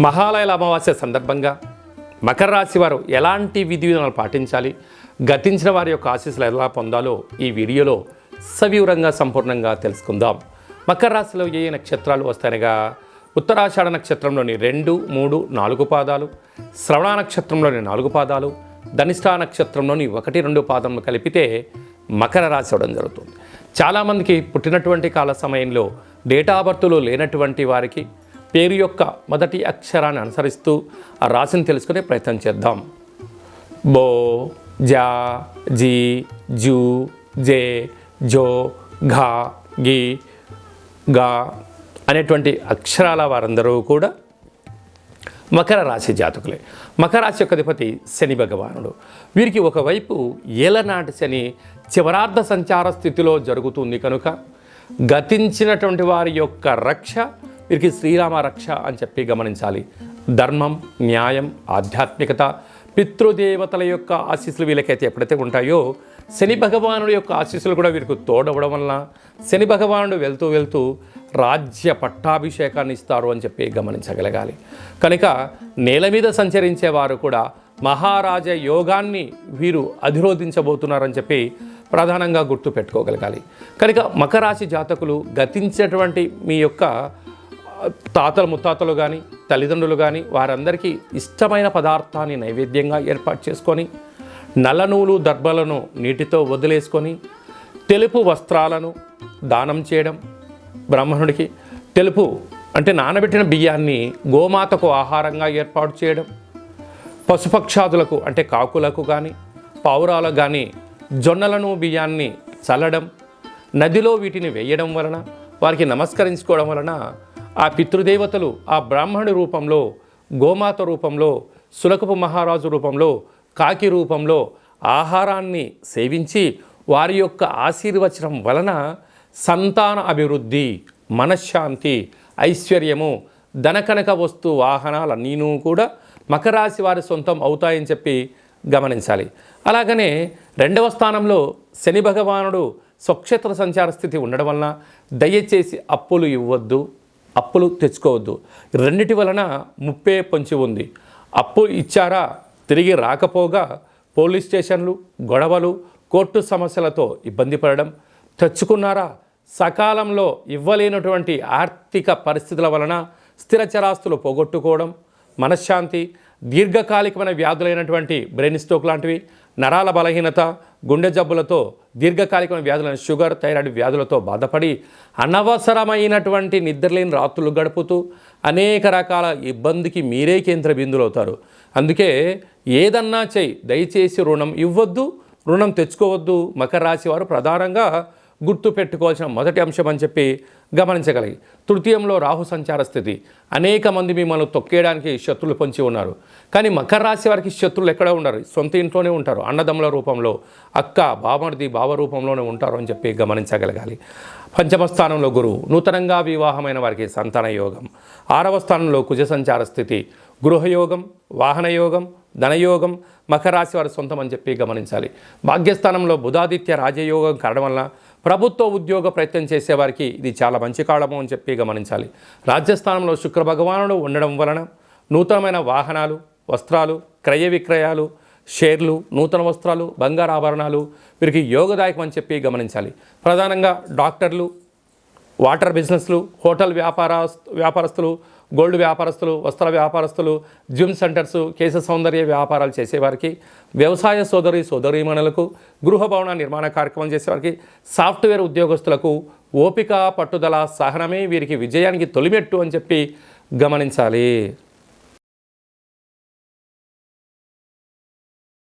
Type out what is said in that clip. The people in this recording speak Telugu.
మహాలయల అమావాస్య సందర్భంగా మకర రాశి వారు ఎలాంటి విధి విధానాలు పాటించాలి? గతించిన వారి యొక్క ఆశీస్సులు ఎలా పొందాలో ఈ వీడియోలో సవివరంగా సంపూర్ణంగా తెలుసుకుందాం. మకర రాశిలో ఏ నక్షత్రాలు వస్తాయనగా ఉత్తరాషాఢ నక్షత్రంలోని రెండు మూడు నాలుగు పాదాలు శ్రవణ నక్షత్రంలోని నాలుగు పాదాలు ధనిష్ఠా నక్షత్రంలోని ఒకటి రెండు పాదములు కలిపితే మకర రాశి అవడం జరుగుతుంది. చాలామందికి పుట్టినటువంటి కాల సమయంలో డేటా బర్త్లో లేనటువంటి వారికి పేరు యొక్క మొదటి అక్షరాన్ని అనుసరిస్తూ ఆ రాశిని తెలుసుకునే ప్రయత్నం చేద్దాం. బో జా జీ జూ జే జో ఘా గి గా అనేటువంటి అక్షరాల వారందరూ కూడా మకర రాశి జాతకులే. మకర రాశి యొక్క అధిపతి శని భగవానుడు. వీరికి ఒకవైపు ఏలనాటి శని చివరార్ధ సంచార స్థితిలో జరుగుతుంది కనుక గతించినటువంటి వారి యొక్క రక్ష వీరికి శ్రీరామ రక్ష అని చెప్పి గమనించాలి. ధర్మం న్యాయం ఆధ్యాత్మికత పితృదేవతల యొక్క ఆశీస్సులు వీళ్ళకైతే ఎప్పుడైతే ఉంటాయో శని భగవానుడి యొక్క ఆశీస్సులు కూడా వీరికి తోడవడం వలన శని భగవానుడు వెళ్తూ వెళ్తూ రాజ్య పట్టాభిషేకాన్ని ఇస్తారు అని చెప్పి గమనించగలగాలి. కనుక నేల మీద సంచరించే వారు కూడా మహారాజ యోగాన్ని వీరు అధిరోధించబోతున్నారని చెప్పి ప్రధానంగా గుర్తు పెట్టుకోగలగాలి కనుక మకరాశి జాతకులు గతించేటువంటి మీ యొక్క తాతలు ముత్తాతలు కానీ తల్లిదండ్రులు కానీ వారందరికీ ఇష్టమైన పదార్థాన్ని నైవేద్యంగా ఏర్పాటు చేసుకొని నల్ల నూలు దర్భలను నీటితో వదిలేసుకొని తెలుపు వస్త్రాలను దానం చేయడం బ్రాహ్మణుడికి తెలుపు అంటే నానబెట్టిన బియ్యాన్ని గోమాతకు ఆహారంగా ఏర్పాటు చేయడం పశుపక్షాదులకు అంటే కాకులకు కానీ పావురాలకు కానీ జొన్నలను బియ్యాన్ని చల్లడం నదిలో వీటిని వేయడం వలన వారికి నమస్కరించుకోవడం వలన ఆ పితృదేవతలు ఆ బ్రాహ్మణుడి రూపంలో గోమాత రూపంలో సులకపు మహారాజు రూపంలో కాకి రూపంలో ఆహారాన్ని సేవించి వారి యొక్క ఆశీర్వచనం వలన సంతాన అభివృద్ధి మనశ్శాంతి ఐశ్వర్యము ధనకనక వస్తు వాహనాలన్నీను కూడా మకరాశి వారి సొంతం అవుతాయని చెప్పి గమనించాలి. అలాగనే రెండవ స్థానంలో శని భగవానుడు స్వక్షేత్ర సంచార స్థితి ఉండడం వలన దయచేసి అప్పులు ఇవ్వద్దు. అప్పులు తెచ్చుకోవద్దు. రెండిటి వలన ముప్పే పొంచి ఉంది. అప్పు ఇచ్చారా తిరిగి రాకపోగా పోలీస్ స్టేషన్లు గొడవలు కోర్టు సమస్యలతో ఇబ్బంది పడడం తెచ్చుకున్నారా సకాలంలో ఇవ్వలేనటువంటి ఆర్థిక పరిస్థితుల వలన స్థిర చరాస్తులు పోగొట్టుకోవడం మనశ్శాంతి దీర్ఘకాలికమైన వ్యాధులైనటువంటి బ్రెయిన్ స్ట్రోక్ లాంటివి నరాల బలహీనత గుండె జబ్బులతో దీర్ఘకాలికమైన వ్యాధులైన షుగర్ థైరాయిడ్ వ్యాధులతో బాధపడి అనవసరమైనటువంటి నిద్రలేని రాత్రులు గడుపుతూ అనేక రకాల ఇబ్బందికి మీరే కేంద్ర బిందులు అవుతారు అందుకే ఏదన్నా చేయి దయచేసి రుణం ఇవ్వద్దు రుణం తెచ్చుకోవద్దు. మకర రాశి వారు ప్రధానంగా గుర్తు పెట్టుకోవాల్సిన మొదటి అంశం అని చెప్పి గమనించగలిగి తృతీయంలో రాహు సంచార స్థితి. అనేక మంది మిమ్మల్ని తొక్కేయడానికి శత్రులు పొంచి ఉన్నారు. కానీ మకర రాశి వారికి శత్రులు ఎక్కడ ఉండరు సొంత ఇంట్లోనే ఉంటారు. అన్నదమ్ముల రూపంలో అక్క బామర్ది బావ రూపంలోనే ఉంటారు అని చెప్పి గమనించగలగాలి. పంచమ స్థానంలో గురువు నూతనంగా వివాహమైన వారికి సంతాన యోగం. ఆరవ స్థానంలో కుజ సంచార స్థితి. గృహయోగం వాహనయోగం ధనయోగం మకర రాశి వారి సొంతం అని చెప్పి గమనించాలి. భాగ్యస్థానంలో బుధాదిత్య రాజయోగం కారణం వల్ల ప్రభుత్వ ఉద్యోగ ప్రయత్నం చేసేవారికి ఇది చాలా మంచి కాలము అని చెప్పి గమనించాలి. రాజ్యస్థానంలో శుక్ర భగవానుడు ఉండడం వలన నూతనమైన వాహనాలు వస్త్రాలు క్రయ విక్రయాలు షేర్లు నూతన వస్త్రాలు బంగారు ఆభరణాలు వీరికి యోగదాయకం అని చెప్పి గమనించాలి. ప్రధానంగా డాక్టర్లు వాటర్ బిజినెస్లు హోటల్ వ్యాపార వ్యాపారస్తులు గోల్డ్ వ్యాపారస్తులు వస్త్ర వ్యాపారస్తులు జిమ్ సెంటర్స్ కేశ సౌందర్య వ్యాపారాలు చేసేవారికి వ్యవసాయ సోదరి సోదరీమణులకు గృహ భవన నిర్మాణ కార్యక్రమం చేసేవారికి సాఫ్ట్వేర్ ఉద్యోగస్తులకు ఓపిక పట్టుదల సహనమే వీరికి విజయానికి తొలిమెట్టు అని చెప్పి గమనించాలి.